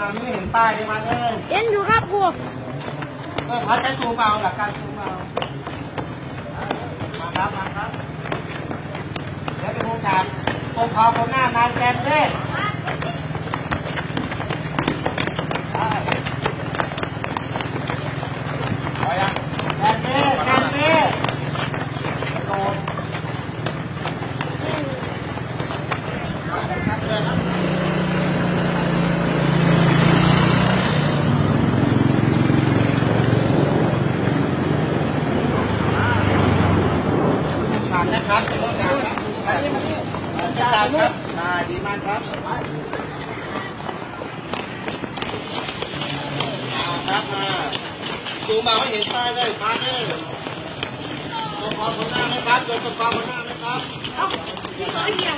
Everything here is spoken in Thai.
มาไม่เห็นป้ายเลยมาเลยเห็นอยู่ครับครูเออพัดใช้ซูมเอาหลักการซูมเอามาครับมาครับเดี๋ยวเป็นผู้การปกครองคนหน้านายแซมเล่ได้พอยังแซมเล่แซมเล่โดนครับเลยครับ นนะครับเป็นรถการครับจัดการครับได้ดีมากครับมาครับมาซูมมาไม่เห็นป้ายเลยมาเลยตัวความคนหน้าไหมครับตัวความคนหน้าไหมครับ